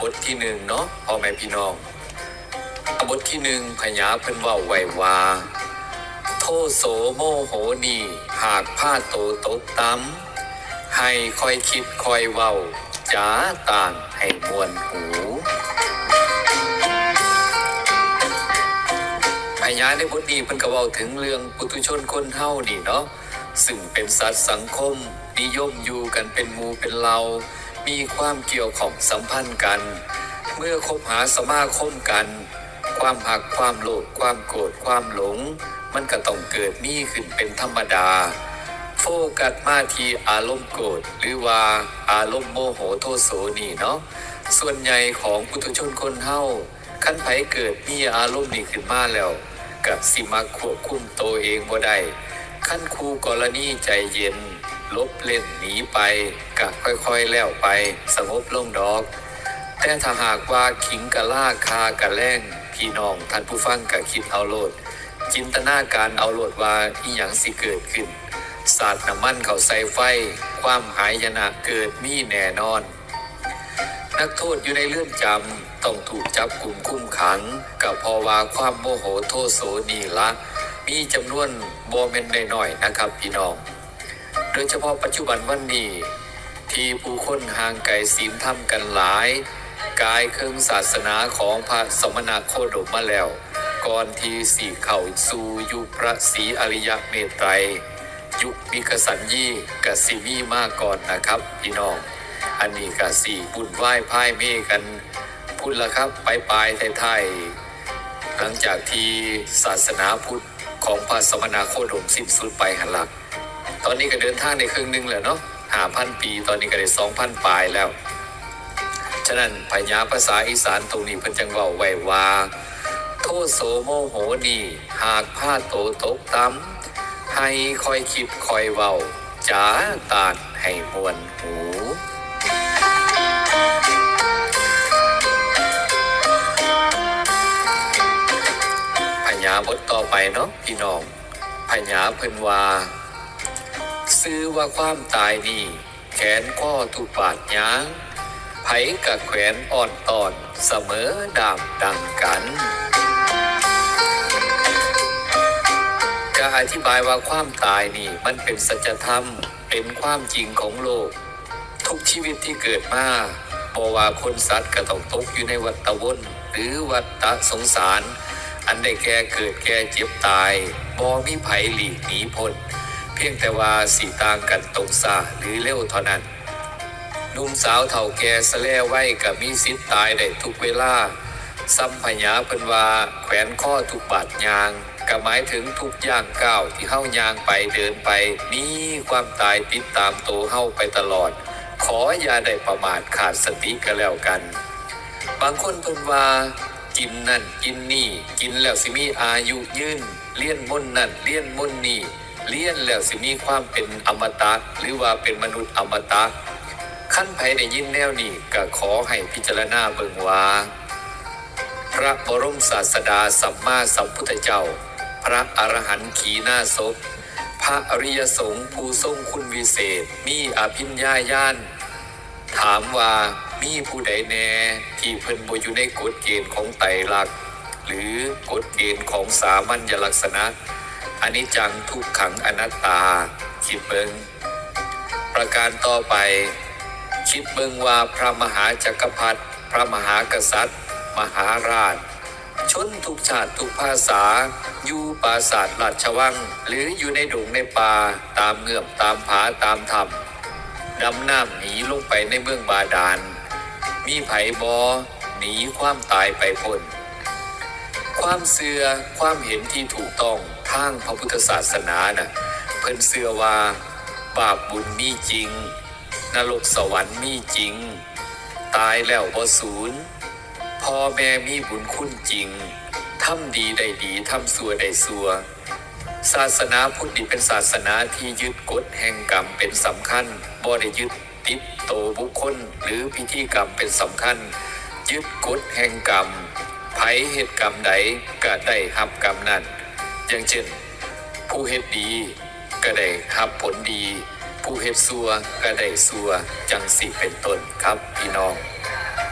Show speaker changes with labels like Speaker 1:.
Speaker 1: บทที่หนึ่งเนาะพ่อแม่พี่น้อง บทที่หนึ่งพญาเพิ่นว่าไว้ว่า โทโสโมโหนีหากผ้าโตตกตั้มให้คอยคิดคอยเว้าจ้าต่างให้มวนหูพญาในบทนี้เพิ่นก็เว้าถึงเรื่องปุถุชนคนเฮานี่เนาะซึ่งเป็นสัตว์สังคมนิยมอยู่กันเป็นหมู่เป็นเรา มีความเกี่ยวของสัมพันธ์กัน เมื่อคบหาสมาคมกัน ความหักความโลภความโกรธความหลง มันก็ต้องเกิดมีขึ้นเป็นธรรมดา โฟกัสมาที่อารมณ์โกรธหรือว่าอารมณ์โมโหโทโสนี่เนาะส่วนใหญ่ของปุถุชนคนเฮาขั้นไผเกิดมีอารมณ์นี่ขึ้นมาแล้วกับสิมาควบคุมตัวเองบ่ได้ขั้นครูกรณีใจเย็น ลบเล่นหนีไปกะค่อยๆแล้วไปสงบลงดอก แต่ถ้าหากว่าขิงกะล่าคากะแล่งพี่น้องท่านผู้ฟังกะคิดเอาโลด จินตนาการเอาโลดว่าอีหยังสิเกิดขึ้นสาดน้ำมันเขาใส่ไฟ ความหายนะเกิดมีแน่นอน นักโทษอยู่ในเรือนจำต้องถูกจับกลุ่มคุ้มขังกับพอว่าความโมโหโทโสนี่ละ มีจำนวนโบเมนน้อยๆนะครับพี่น้อง โดยเฉพาะปัจจุบันวันนี้ ที่ผู้คนห่างไกลศีลธรรมกันหลาย กายเครื่องศาสนาของพระสมณโคดมมาแล้ว ก่อนที่สี่เข่าสู่ยุพระศรีอริยเมตไตรยุคมิกสัญญีกับซีมีมาก่อนนะครับพี่น้อง อันนี้กับสี่บุญไหว้พ่ายเมกันพุทธละครับปลายปลายไทยหลังจากที่ศาสนาพุทธของพระสมณโคดมสิ้นสุดไปหันหลัก ตอนนี้ก็เดินทางในครึ่งหนึงแล้วเนาะห้าพันปี ตอนนี้ก็ได้สองพันปลายแล้ว ฉะนั้นพญาภาษาอีสานตรงนี้เพิ่นจังเว่าไว้ว่า โทโสโมโหนีหากผ้าโตตกตำให้คอยคิดคอยเว้าจ๋าตานให้มวนหูพญาบทต่อไปเนาะพี่น้องพญาเพิ่นว่า ซื้อว่าความตายนี่ แขนข้อทุกบาดยางไผกับแขวนอ่อนตอนเสมอดามดังกันก็อธิบายว่าความตายนี่มันเป็นสัจธรรมเป็นความจริงของโลก ทุกชีวิตที่เกิดมาบอว่าคนสัตว์ก็ต้องตกอยู่ในวัฏวนหรือวัฏสงสาร อันได้แก่เกิดแก่เจ็บตายบอมีไผหลีกหนีพ้น พียงแต่ว่าสีต่างกันตรงซาหรือเร็วเท่านั้นนุ่มสาวเฒ่าแก่สะแลไว้กับมีสิทธิ์ตายได้ทุกเวลาซ้ำพญาเพิ่นว่าแขวนข้อทุกบาดยางก็หมายถึงทุกย่างก้าวที่เฮายางไปเดินไปมีความตายติดตามตัวเฮาไปตลอด ขออย่าได้ประมาทขาดสติก็แล้วกัน บางคนเพิ่นว่ากินนั่นกินนี่ กินแล้วสิมีอายุยืนเลี้ยนมนนั่นเลี้ยนมนนี่ เลี้ยนแล้วสิมีความเป็นอมตะหรือว่าเป็นมนุษย์อมตะขั้นไผได้ยินแนวนี้ก็ขอให้พิจารณาเบิงว่า พระบรมศาสดาสัมมาสัมพุทธเจ้า พระอรหันต์ขีนาศพพระอริยสงฆ์ผู้ทรงคุณวิเศษ มีอภิญญาญาณถามว่ามีผู้ใดแน่ที่เพิ่นบ่อยู่ในกฎเกณฑ์ของไตรลักษณ์หรือกฎเกณฑ์ของสามัญลักษณะ อนิจจังทุกขังอนัตตา คิดเบิงประการต่อไป คิดเบิงว่าพระมหาจักรพรรดิพระมหากษัตริย์ มหาราช ชนทุกชาติทุกภาษา อยู่ปราสาทราชวัง หรืออยู่ในดงในป่าตามเงือบตามผาตามถ้ำดำน้ำหนีลงไปในเมืองบาดาล มีไผบอหนีความตายไปพ้นความเสื่อความเห็นที่ถูกต้อง ทางพระพุทธศาสนาน่ะเพิ่นเสื่อว่าบาปบุญมีจริง นรกสวรรค์มีจริง ตายแล้วบ่สูญพ่อแม่มีบุญคุณจริงทำดีได้ดีทำสัวได้สัว ศาสนาพุทธเป็นศาสนาที่ยึดกฎแห่งกรรมเป็นสำคัญบ่ได้ยึดติดโตบุคคลหรือพิธีกรรมเป็นสำคัญ ยึดกฎแห่งกรรมไผเหตุกรรมใดก็ได้รับกรรมนั้น อย่างเช่น ผู้เฮ็ดดี ก็ได้รับผลดี ผู้เฮ็ดซัวก็ได้ซัวจังสิเป็นต้นครับพี่น้อง